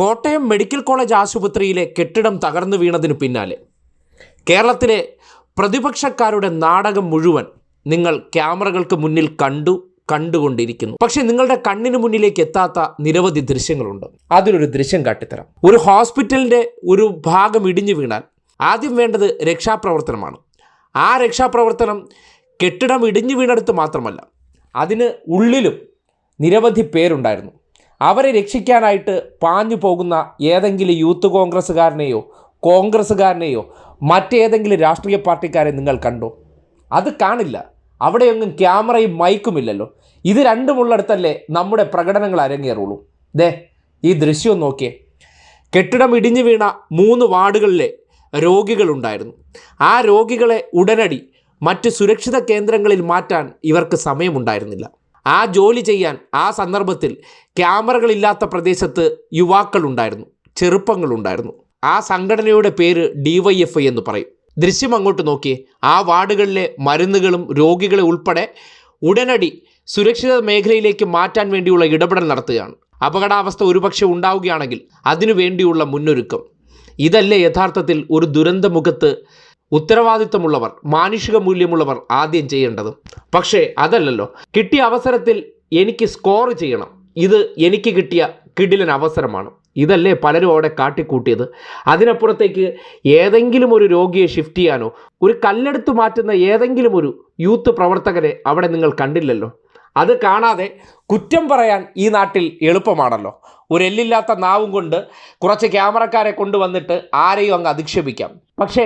Kottayam medical college ആശുപത്രിയിലെ കെട്ടിടം തകർന്നു വീണതിന് പിന്നാലെ. കേരളത്തിലെ പ്രതിപക്ഷക്കാരുടെ നാടകം മുഴുവൻ നിങ്ങൾ ക്യാമറകൾക്ക് മുന്നിൽ കണ്ടു കണ്ടുകൊണ്ടിരിക്കുന്നു. പക്ഷെ നിങ്ങളുടെ കണ്ണിന് മുന്നിലേക്ക് എത്താത്ത നിരവധി ദൃശ്യങ്ങളുണ്ട്. അതിലൊരു ദൃശ്യം കാട്ടിത്തരാം. ഒരു ഹോസ്പിറ്റലിന്റെ ഒരു ഭാഗം ഇടിഞ്ഞു വീണാൽ ആദ്യം വേണ്ടത് രക്ഷാപ്രവർത്തനമാണ്. ആ രക്ഷാപ്രവർത്തനം കെട്ടിടം ഇടിഞ്ഞു വീണെടുത്ത് മാത്രമല്ല അതിന് ഉള്ളിലും നിരവധി പേരുണ്ടായിരുന്നു. അവരെ രക്ഷിക്കാനായിട്ട് പാഞ്ഞു പോകുന്ന ഏതെങ്കിലും യൂത്ത് കോൺഗ്രസ്സുകാരനെയോ കോൺഗ്രസ്സുകാരനെയോ മറ്റേതെങ്കിലും രാഷ്ട്രീയ പാർട്ടിക്കാരെ നിങ്ങൾ കണ്ടോ? അത് കാണില്ല. അവിടെയൊന്നും ക്യാമറയും മൈക്കുമില്ലല്ലോ ഇത് രണ്ടുമുള്ളടത്തല്ലേ നമ്മുടെ പ്രകടനങ്ങൾ അരങ്ങേറുള്ളൂ. ദേ ഈ ദൃശ്യം നോക്കിയേ. കെട്ടിടം ഇടിഞ്ഞു വീണ മൂന്ന് വാർഡുകളിലെ രോഗികളുണ്ടായിരുന്നു ആ രോഗികളെ ഉടനടി മറ്റ് സുരക്ഷിത കേന്ദ്രങ്ങളിൽ മാറ്റാൻ ഇവർക്ക് സമയമുണ്ടായിരുന്നില്ല. ആ ജോലി ചെയ്യാൻ ആ സന്ദർഭത്തിൽ ക്യാമറകളില്ലാത്ത പ്രദേശത്ത് യുവാക്കളുണ്ടായിരുന്നു ചെറുപ്പങ്ങളുണ്ടായിരുന്നു. ആ സംഘടനയുടെ പേര് ഡിവൈഎഫ്ഐ എന്ന് പറയും. ദൃശ്യം അങ്ങോട്ട് നോക്കി ആ വാർഡുകളിലെ മരുന്നുകളും രോഗികളെ ഉൾപ്പെടെ ഉടനടി സുരക്ഷിത മേഖലയിലേക്ക് മാറ്റാൻ വേണ്ടിയുള്ള ഇടപെടൽ നടത്തുകയാണ്. അപകടാവസ്ഥ ഒരുപക്ഷെ ഉണ്ടാവുകയാണെങ്കിൽ അതിനു വേണ്ടിയുള്ള മുന്നൊരുക്കം. ഇതല്ലേ യഥാർത്ഥത്തിൽ ഒരു ദുരന്തമുഖത്ത് ഉത്തരവാദിത്തമുള്ളവർ മാനുഷിക മൂല്യമുള്ളവർ ആദ്യം ചെയ്യേണ്ടത്. പക്ഷേ അതല്ലല്ലോ. കിട്ടിയ അവസരത്തിൽ എനിക്ക് സ്കോർ ചെയ്യണം. ഇത് എനിക്ക് കിട്ടിയ കിടിലൻ അവസരമാണ്. ഇതല്ലേ പലരും അവിടെ കാട്ടിക്കൂട്ടിയത്. അതിനപ്പുറത്തേക്ക് ഏതെങ്കിലും ഒരു രോഗിയെ ഷിഫ്റ്റ് ചെയ്യാനോ ഒരു കല്ലെടുത്ത് മാറ്റുന്ന ഏതെങ്കിലും ഒരു യൂത്ത് പ്രവർത്തകരെ അവിടെ നിങ്ങൾ കണ്ടില്ലല്ലോ. അത് കാണാതെ കുറ്റം പറയാൻ ഈ നാട്ടിൽ എളുപ്പമാണല്ലോ. ഒരു എല്ലില്ലാത്ത നാവും കൊണ്ട് കുറച്ച് ക്യാമറക്കാരെ കൊണ്ടുവന്നിട്ട് ആരെയും അങ്ങ് അധിക്ഷേപിക്കാം. പക്ഷേ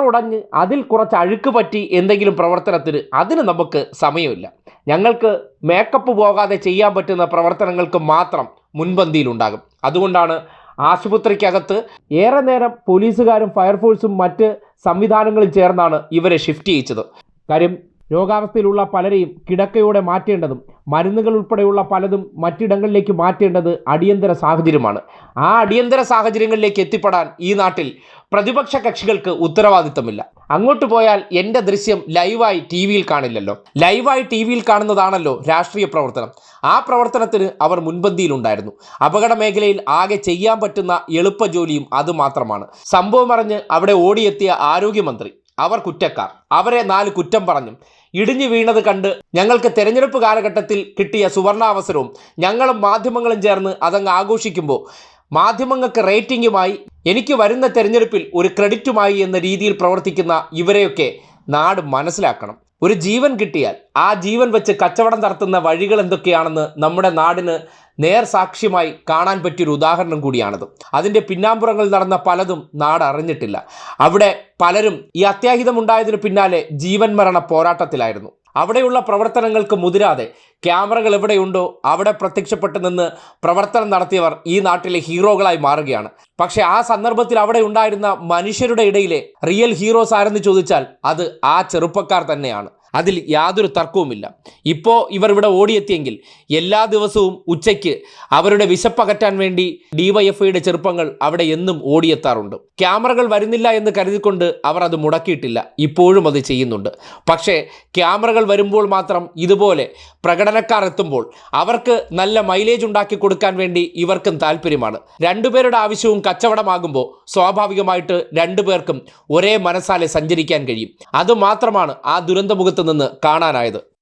ഉടഞ്ഞ് അതിൽ കുറച്ച് അഴുക്ക് പറ്റി എന്തെങ്കിലും പ്രവർത്തനത്തിന് അതിന് നമുക്ക് സമയമില്ല. ഞങ്ങൾക്ക് മേക്കപ്പ് പോകാതെ ചെയ്യാൻ പറ്റുന്ന പ്രവർത്തനങ്ങൾക്ക് മാത്രം മുൻപന്തിയിലുണ്ടാകും. അതുകൊണ്ടാണ് ആശുപത്രിക്കകത്ത് ഏറെ നേരം പോലീസുകാരും ഫയർഫോഴ്സും മറ്റ് സംവിധാനങ്ങളും ചേർന്നാണ് ഇവരെ ഷിഫ്റ്റ് ചെയ്യിച്ചത്. കാര്യം രോഗാവസ്ഥയിലുള്ള പലരെയും കിടക്കയോടെ മാറ്റേണ്ടതും മരുന്നുകൾ ഉൾപ്പെടെയുള്ള പലതും മറ്റിടങ്ങളിലേക്ക് മാറ്റേണ്ടത് അടിയന്തര സാഹചര്യമാണ്. ആ അടിയന്തര സാഹചര്യങ്ങളിലേക്ക് എത്തിപ്പെടാൻ ഈ നാട്ടിൽ പ്രതിപക്ഷ കക്ഷികൾക്ക് ഉത്തരവാദിത്തമില്ല. അങ്ങോട്ട് പോയാൽ എന്റെ ദൃശ്യം ലൈവായി ടി വിയിൽ കാണില്ലല്ലോ. ലൈവായി ടി വിയിൽ കാണുന്നതാണല്ലോ രാഷ്ട്രീയ പ്രവർത്തനം. ആ പ്രവർത്തനത്തിന് അവർ മുൻപന്തിയിലുണ്ടായിരുന്നു. അപകട മേഖലയിൽ ആകെ ചെയ്യാൻ പറ്റുന്ന എളുപ്പ ജോലിയും അതുമാത്രമാണ് സംഭവം അറിഞ്ഞ് അവിടെ ഓടിയെത്തിയ ആരോഗ്യമന്ത്രി അവർ കുറ്റക്കാർ. അവരെ നാല് കുറ്റം പറഞ്ഞു. ഇടിഞ്ഞു വീണത് കണ്ട് ഞങ്ങൾക്ക് തെരഞ്ഞെടുപ്പ് കാലഘട്ടത്തിൽ കിട്ടിയ സുവർണാവസരവും ഞങ്ങളും മാധ്യമങ്ങളും ചേർന്ന് അതങ്ങ് ആഘോഷിക്കുമ്പോൾ മാധ്യമങ്ങൾക്ക് റേറ്റിംഗുമായി എനിക്ക് വരുന്ന തെരഞ്ഞെടുപ്പിൽ ഒരു ക്രെഡിറ്റുമായി എന്ന രീതിയിൽ പ്രവർത്തിക്കുന്ന ഇവരെയൊക്കെ നാട് മനസ്സിലാക്കണം. ഒരു ജീവൻ കിട്ടിയാൽ ആ ജീവൻ വെച്ച് കച്ചവടം നടത്തുന്ന വഴികൾ എന്തൊക്കെയാണെന്ന് നമ്മുടെ നാടിന് നേർ സാക്ഷ്യമായി കാണാൻ പറ്റിയൊരു ഉദാഹരണം കൂടിയാണത്. അതിന്റെ പിന്നാമ്പുറങ്ങൾ നടന്ന പലതും നാടറിഞ്ഞിട്ടില്ല അവിടെ പലരും ഈ അത്യാഹിതമുണ്ടായതിനു പിന്നാലെ ജീവൻ മരണ പോരാട്ടത്തിലായിരുന്നു. അവിടെയുള്ള പ്രവർത്തനങ്ങൾക്ക് മുതിരാതെ ക്യാമറകൾ എവിടെയുണ്ടോ അവിടെ പ്രത്യക്ഷപ്പെട്ട് നിന്ന് പ്രവർത്തനം നടത്തിയവർ ഈ നാട്ടിലെ ഹീറോകളായി മാറുകയാണ്. പക്ഷേ ആ സന്ദർഭത്തിൽ അവിടെ ഉണ്ടായിരുന്ന മനുഷ്യരുടെ ഇടയിലെ റിയൽ ഹീറോസ് ആരെന്ന് ചോദിച്ചാൽ അത് ആ ചെറുപ്പക്കാർ തന്നെയാണ്. അതിൽ യാതൊരു തർക്കവുമില്ല. ഇപ്പോൾ ഇവർ ഇവിടെ ഓടിയെത്തിയെങ്കിൽ എല്ലാ ദിവസവും ഉച്ചയ്ക്ക് അവരുടെ വിശപ്പകറ്റാൻ വേണ്ടി ഡിവൈഎഫ്ഐയുടെ ചെറുപ്പങ്ങൾ അവിടെ എന്നും ഓടിയെത്താറുണ്ട്. ക്യാമറകൾ വരുന്നില്ല എന്ന് കരുതിക്കൊണ്ട് അവർ അത് മുടക്കിയിട്ടില്ല. ഇപ്പോഴും അത് ചെയ്യുന്നുണ്ട്. പക്ഷേ ക്യാമറകൾ വരുമ്പോൾ മാത്രം ഇതുപോലെ പ്രകടനക്കാർ എത്തുമ്പോൾ അവർക്ക് നല്ല മൈലേജ് ഉണ്ടാക്കി കൊടുക്കാൻ വേണ്ടി ഇവർക്കും താല്പര്യമാണ് രണ്ടുപേരുടെ ആവശ്യവും കച്ചവടമാകുമ്പോൾ സ്വാഭാവികമായിട്ട് രണ്ടുപേർക്കും ഒരേ മനസ്സാലെ സഞ്ചരിക്കാൻ കഴിയും. അതുമാത്രമാണ് ആ ദുരന്തമുഖത്ത് നിന്ന് കാണാനായത്.